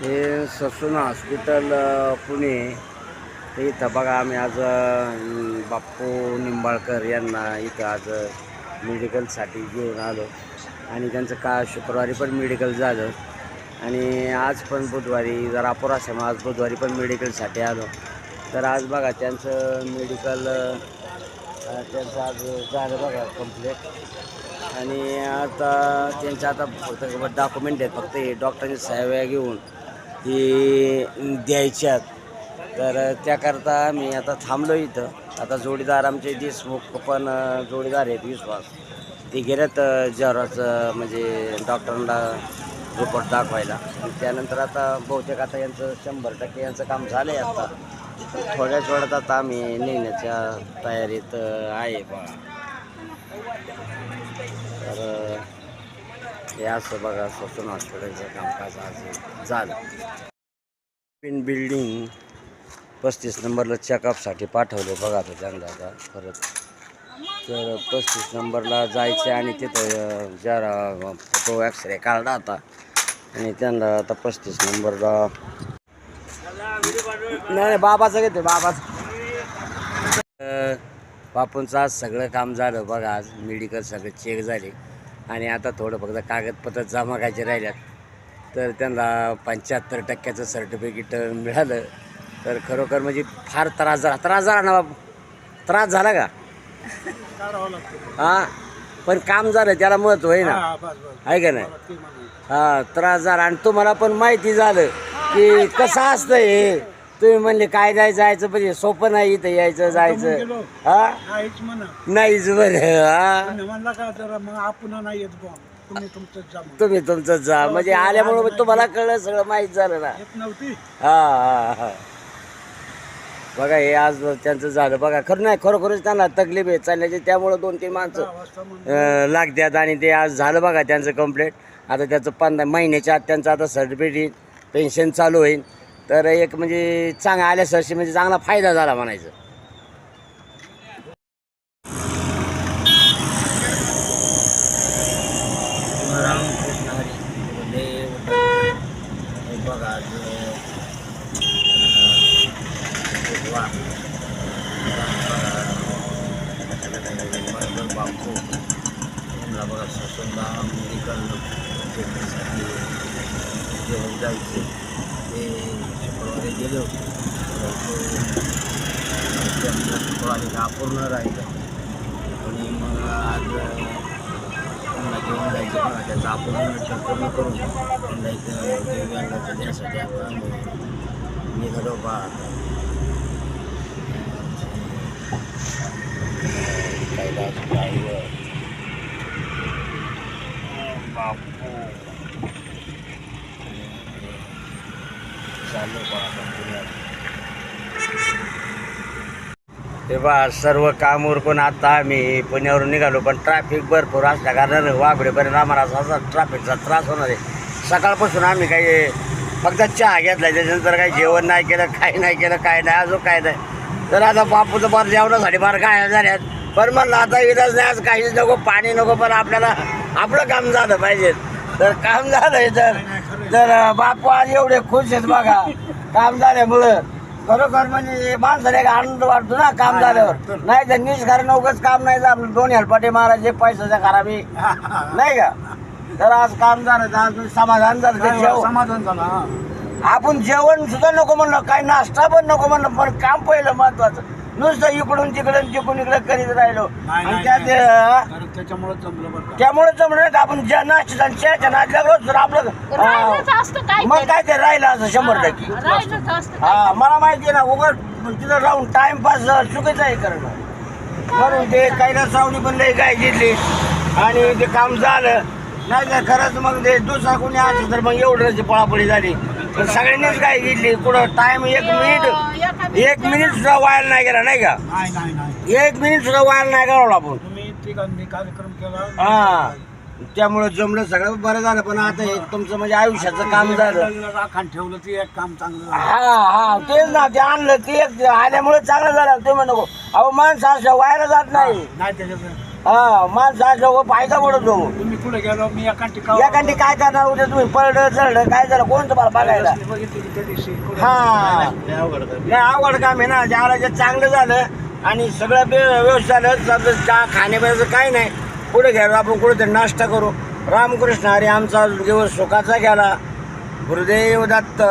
हे Sassoon hospital Pune. इथं बघा आम्ही आज बाप्पू निंबाळकर यांना इथं आज मेडिकलसाठी घेऊन आलो. आणि त्यांचं का शुक्रवारी पण मेडिकल झालं. आणि आज पण बुधवारी जरा अपुरा असल्यामुळे आज बुधवारी पण मेडिकलसाठी आलो. तर आज बघा त्यांचं मेडिकल त्यांचं आज झालं बघा कंप्लीट आणि आता त्यांचं आता फक्त डॉक्युमेंट आहेत फक्त हे डॉक्टरांची सहाव्या घेऊन. हे द्यायच्यात. तर त्याकरता मी आता थांबलो इथं. आता जोडीदार आमचे देशमुख पण जोडीदार आहेत विश्वास. ते गेल्यात जराचं म्हणजे डॉक्टरांना रिपोर्ट दाखवायला. त्यानंतर आता बहुतेक आता यांचं शंभर टक्के यांचं काम झालं आहे आता. थोड्याच वेळात आता आम्ही नेण्याच्या तयारीत आहे बा तर हे असं बघा ससून हॉस्पिटलचं कामकाज आज झालं. पिन बिल्डिंग पस्तीस नंबरला चेकअपसाठी पाठवले बघा आता त्यांना आता परत. तर पस्तीस नंबरला जायचं आणि तिथं जरा फोटो एक्सरे काढला आता. आणि त्यांना आता पस्तीस नंबरला नाही नाही बाबाचं घेते बाबाचं. बापूंचं आज सगळं काम झालं बघा आज मेडिकल सगळं चेक झाले. आणि आता थोडं फक्त कागदपत्र जमा करायचे राहिल्यात. तर त्यांना पंच्याहत्तर टक्क्याचं सर्टिफिकेट मिळालं. तर खरोखर म्हणजे फार त्रास झाला. त्रास झाला ना बाबू? त्रास झाला का? हां? पण काम झालं त्याला महत्त्व आहे ना? आहे का नाही? हा त्रास झाला. आणि तुम्हाला पण माहिती झालं की कसं असतं हे? तुम्ही म्हणले काय जायचं जायचं म्हणजे सोपं नाही इथं यायचं जायचं. हा? नाहीच म्हणा. नाहीच बरं हा? म्हणला का तर मग आपण नाही येत बुवा. तुम्ही तुमचं जा म्हणून. तुम्ही तुमचं जा. म्हणजे आल्यामुळं तुम्हाला कळलं सगळं माहीत झालं ना. येत नव्हती. हा हा हा. बघा हे आज त्यांचं झालं. बघा खरं नाही खरोखरच त्यांना तकलीफ आहे चालण्याची. त्यामुळं दोन तीन माणसं अवस्था म्हणून. अं, लागतात आणि ते आज झालं बघा त्यांचं कंप्लेंट. आता त्याचं पंधरा महिन्याच्या आत त्यांचं आता सर्टिफिकेट पेन्शन चालू होईल. तर एक म्हणजे चांगला सरशी म्हणजे चांगला फायदा झाला म्हणायचं. बघा आज, अं, वा. बरोबर बापू यांना बघा ससुंदा मेडिकल ट्रीटमेंटसाठी घेऊन जायचे ते शुक्रवारी गेले होते परंतु त्यांचं शुक्रवारी का अपूर्ण राहिलं आणि मग आज त्यांना घेऊन जायचं बघा त्याचं अपूर्ण मिळतं पूर्ण करून त्यांना इथं दिव्यांगाच्या देण्यासाठी आपण निघालो बा आता कैलास ड्रायव्हर बापू चालू ते बा सर्व काम उरकून आता आम्ही पुण्यावरून निघालो पण ट्रॅफिक भरपूर असल्या कारणानं वाघडेपर्यंत आम्हाला असा ट्रॅफिकचा त्रास होणार आहे. सकाळपासून आम्ही काही फक्त चहा घेतला त्याच्यानंतर काही जेवण नाही केलं काही नाही केलं काय नाही अजून काय नाही. तर आता बापूचं बार जेवणासाठी बार काय झाल्यात? पण म्हणलं आता इलाज नाही आज काहीच नको पाणी नको पण आपल्याला आपलं काम झालं पाहिजे. तर काम झालंय तर तर बापू आज एवढे खुश आहेत बघा. काम झाल्यामुळं. खरोखर म्हणजे माणसाला एक आनंद वाटतो ना काम झाल्यावर. नाही तर निष्कारण उगाच काम नाही झालं दोन हेलपाटे मारायचे पैशाच्या खराबी. नाही का? तर आज काम झालं तर आज समाधान झालं. ते समाधान झालं हा. आपण जेवण सुद्धा नको म्हणलं काय नाश्ता पण नको म्हणलं पण काम पहिलं महत्वाचं. नुसतं इकडून तिकडून तिकडून इकडे करीत राहिलो. नाही, आणि नाही, त्यात नाही. अं, तर त्याच्यामुळे जमलं बरं का. त्यामुळे जमलं नाही का? आपण ज्या नाश्ता आणि चहाच्या नाच लागलो तर आपलं राहिलंच अं, असतं काय मग काय ते राहिलं असं शंभर टक्के राहिलंच असतं हा मला माहिती आहे ना उघड तिथं राहून टाइमपास चुकीचं आहे करणं. म्हणून ते कैलास सावली पण लई काय घेतली आणि ते काम झालं. नाही तर खरंच मग ते दुसरा कोणी असं तर मग एवढं पळापळी झाली. पण सगळ्यांनीच काय घेतली कुठं टाइम एक मिनिट एक मिनिट सुद्धा व्हायला नाही गेला नाही का? नाही नाही नाही. एक मिनिट सुद्धा व्हायला नाही घालवला आपण. तुम्ही तिघांनी कार्यक्रम केला. हा. त्यामुळे जमलं सगळं बरं झालं पण आता हे तुमचं म्हणजे आयुष्याचं काम झालं. राखण ठेवलं ते एक काम चांगलं. हा हा. तेच ना ते आणलं ते एक आल्यामुळे चांगलं झालं. तुम्ही नको अहो माणसं असं व्हायला जात नाही. नाही त्याच्यात. हा माणसं असं फायदा पडतो. तुम्ही पुढे गेलो मी एकांटी या कांडी काय करणार उद्या तुम्ही पडलं चढलं काय झालं कोण तुम्हाला बघायला? बघितली की त्या दिवशी पुढे हा. नाही अवघड काम आहे ना ज्याला जे चांगलं झालं आणि सगळं बे- व्यवस्थित झालं समजा चहा खाण्यापिण्याचं काही नाही. पुढे घ्यायला आपण कुठेतरी नाश्ता करू. रामकृष्ण हरी आमचा दिवस सुखाचा गेला. गुरुदेव दत्त.